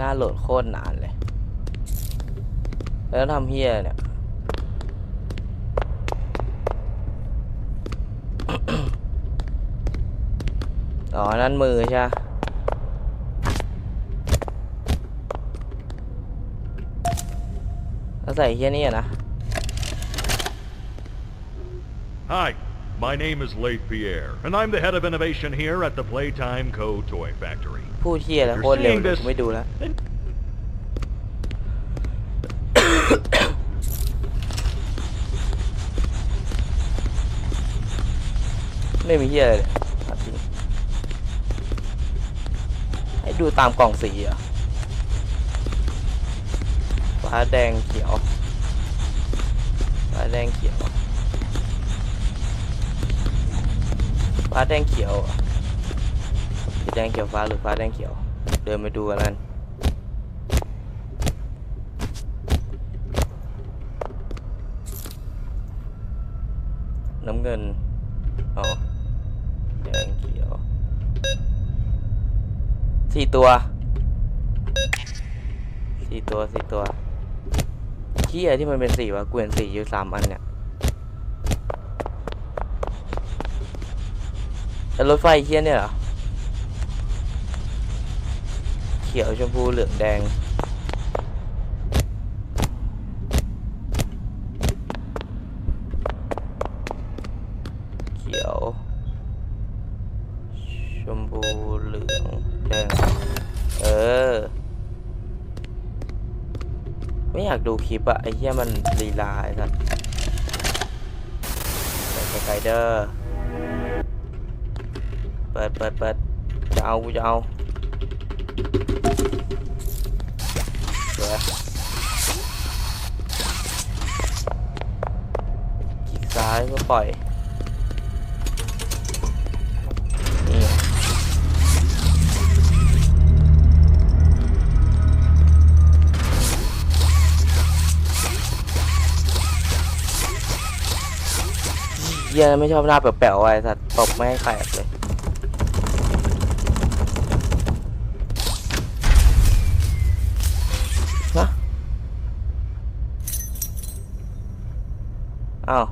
หน้าโหลดโคตรนานเลย แล้วทำเฮียเนี่ยอ๋อ นั่นมือใช่แล้วใส่เฮียนี่นะ Hi, my name is Leif Pierre, and I'm the head of innovation here at the Playtime Co. Toy Factory. พูดเฮียแล้วโคตรเร็วเลยกูไม่ดูแล้ว ไม่มีเฮียอะไรเลยถามจริงให้ดูตามกล่องสีเหรอะฟ้าแดงเขียวฟ้าแดงเขียว ฟ้าแดงเขียวสีแดงเขียวฟ้าหรือฟ้าแดงเขียว เดินไปดูกันนั่นน้ำเงินอ๋อแดงเขียวสี่ตัวสี่ตัวสี่ตัวเที่ยที่มันเป็นสี่วะกูเห็นสี่อยู่สามอันเนี่ย แล้รถไฟเที่ยเนี่ยเหรอ เขียวชมพูเหลืองแดง เขียว ชมพูเหลืองแดง เออ ไม่อยากดูคลิปอะไอ้เหี้ยมันลีลาไอ้สัสเปิดสไกเดอร์ เปิดเปิดเปิดจะเอากูจะเอาเดี๋ยวคลิกซ้ายเพื่อปล่อยนี่เหี้ยไม่ชอบหน้าแป๋วๆไอ้สัตว์ตบไม่ให้แตกเลย นะ อ้าว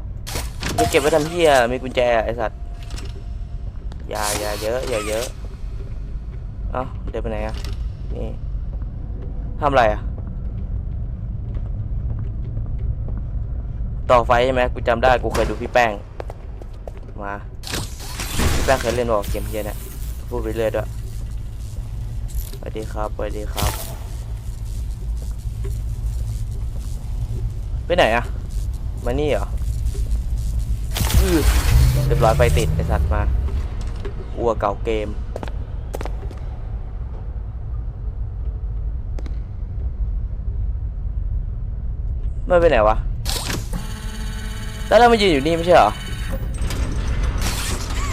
จะเก็บไว้ทำเพี้ยมีกุญแจไอสัตว์อย่าอย่าเยอะอย่าเยอะเอ้าเดินไปไหนอะนี่ทำอะไรอะต่อไฟใช่ไหมกูจำได้กูเคยดูพี่แป้งมาพี่แป้งเคยเล่นบอกเกมเฮียเนี่ยพูดไปเรื่อยด้วยสวัสดีครับสวัสดีครับ ไปไหนอะมานี่เหรอ อื้อเรียบร้อยไฟติดไอสัตว์มาอัวเก่าเกม ไม่ไปไหนวะ แล้วเรามายืนอยู่นี่ไม่ใช่เหรอ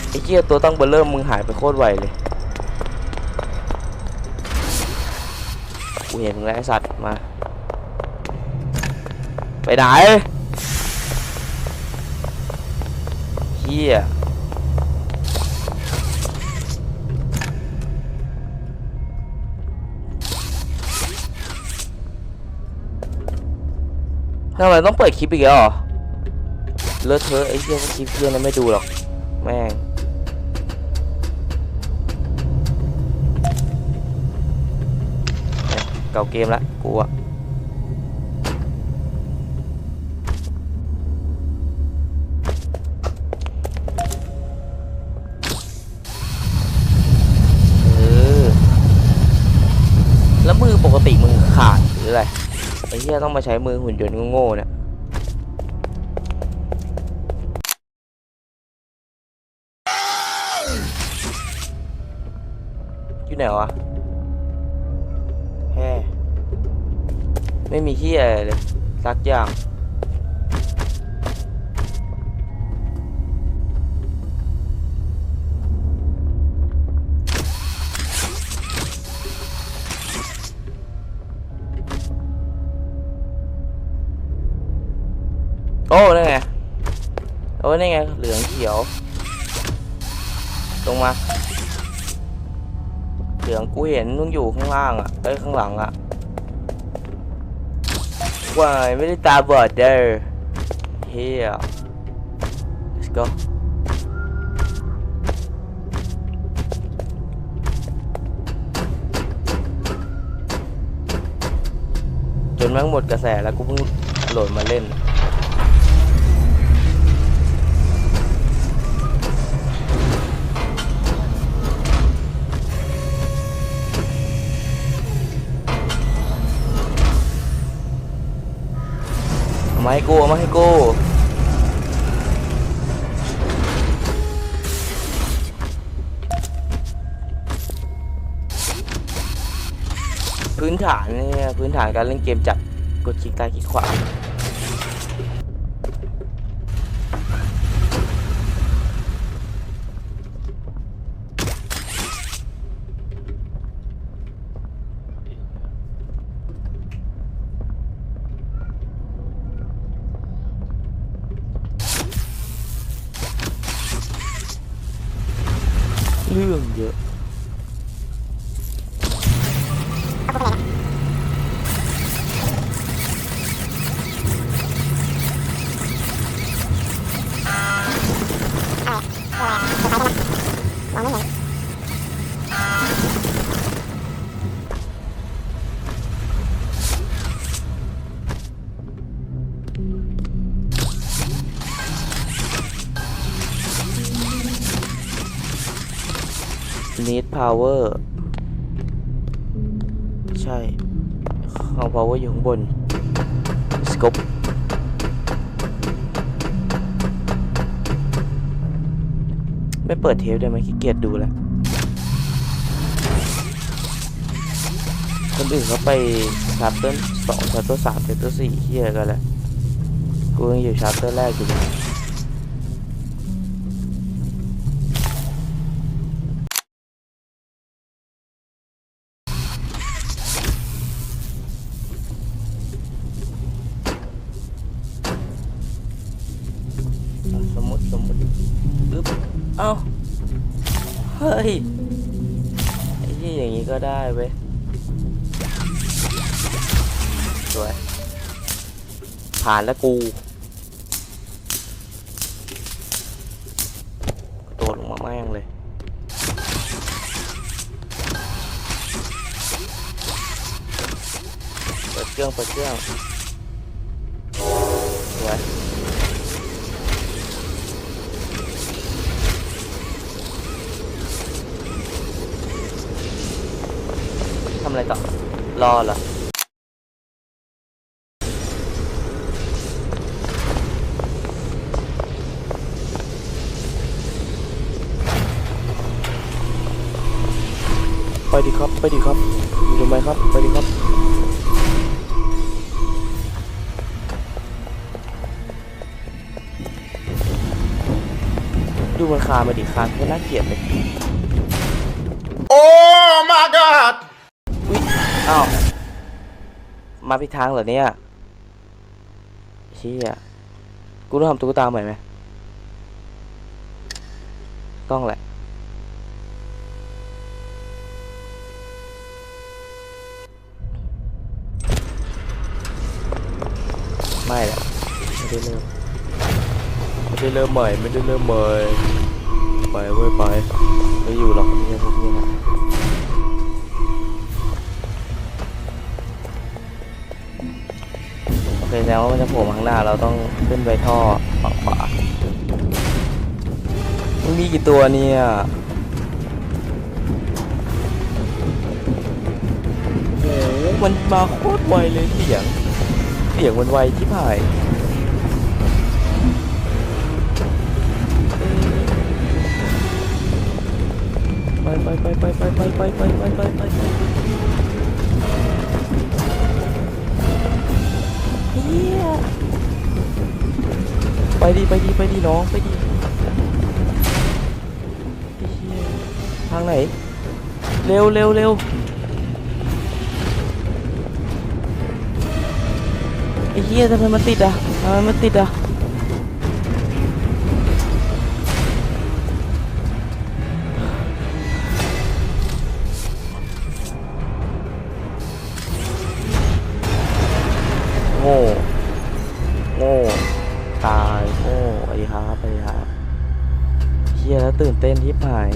ไอ้เกี้ยตัวตั้งเบอร์เริ่มมึงหายไปโคตรไวเลย กูเห็นมึงแล้วไอสัตว์มา ไปไหนเฮียทำไมต้องเปิดคลิปอีกแล้วเหรอเลอะเทอะไอ้เหี้ยคลิปเหี้ยนั้นไม่ดูหรอก แม่งเก่าเกมละกูอะ อะไรไอ้เหี้ยต้องมาใช้มือหุ่นยนต์โง่ๆเนี่ยอยู่ไหนวะแฮ่ไม่มีเหี้ยเลยสักอย่าง โอ้นั่ไงโอ้นี่ไงเหลืองเขียว ลงมา เหลืองกูเห็นมึงอยู่ข้างล่างอะเอ้ยข้างหลังอะวายไม่ได้ตาบอดเด้อเฮีย let's go จนแม่งหมดกระแสแล้วกูเพิ่งโหลดมาเล่น มาให้กูเอามาให้กูพื้นฐานเนี่ยพื้นฐานการเล่นเกมจับกดคลิกซ้ายคลิกขวา göründü. Need power ใช่ของ power อยู่ข้างบน scope ไม่เปิดเทปได้ไหมขี้เกียจดูแล้ว คนอื่นเขาไปชาร์เตอร์สองชาร์เตอร์สามชาร์เตอร์สี่เฮียกันแล้ว กูยังอยู่ชาร์เตอร์แรกอยู่เลย เอ้าเฮ้ยไอ้ที่อย่างนี้ก็ได้เว้ยสวยผ่านแล้วกูกระโดดลงมาแม่งเลยเปิดเครื่องเปิดเครื่องสวย รอเหรอไปดีครับ ไปดีครับอยู่ทำไมครับ ไปดีครับดูมันคามาดิคาก็น่าเกลียดเลย อ้าว มาผิดทางเหรอเนี่ยเชี่ยกูต้องทำตุ๊กตาใหม่ไหมต้องแหละ ไม่ละไม่ได้เริ่มไม่ได้เริ่มใหม่ไม่ได้เริ่มใหม่ไปเว้ยไปไม่อยู่หรอกเนี่ยพวกนี้นะ โอแสดงว่ามันจะโผล่มาข้างหน้าเราต้องขึ้นไปท่อฝั่งขวามันมีกี่ตัวเนี่ยโอ้มันมาโคตรไวเลยเสียง เสียงมันไวที่ผ่ายไปไปไปไปไปไปไปไปไปไปไป ไปดีไปดีไปดีน้องไปดีทางไหน เร็วเร็วเร็วไอ้เหี้ยทำไมมันติดอะทำไมมันติดอะ ง่ โง่ ตาย โง่ไอ้ฮาร์ปไอ้ฮาร์ปเฮียแล้วตื่นเต้นที่หาย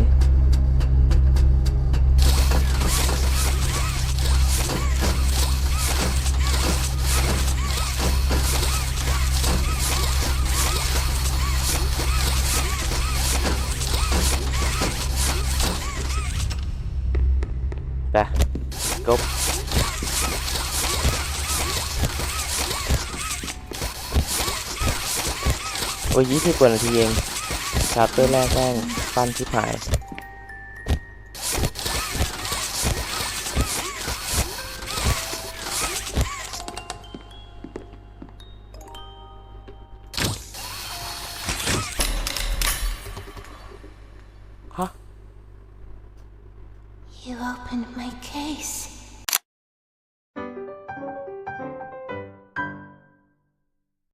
ไปกบโอ้ ยยี่สิบกว่านาทีเองชาร์เตอร์แรกแม่งปั้นที่หาย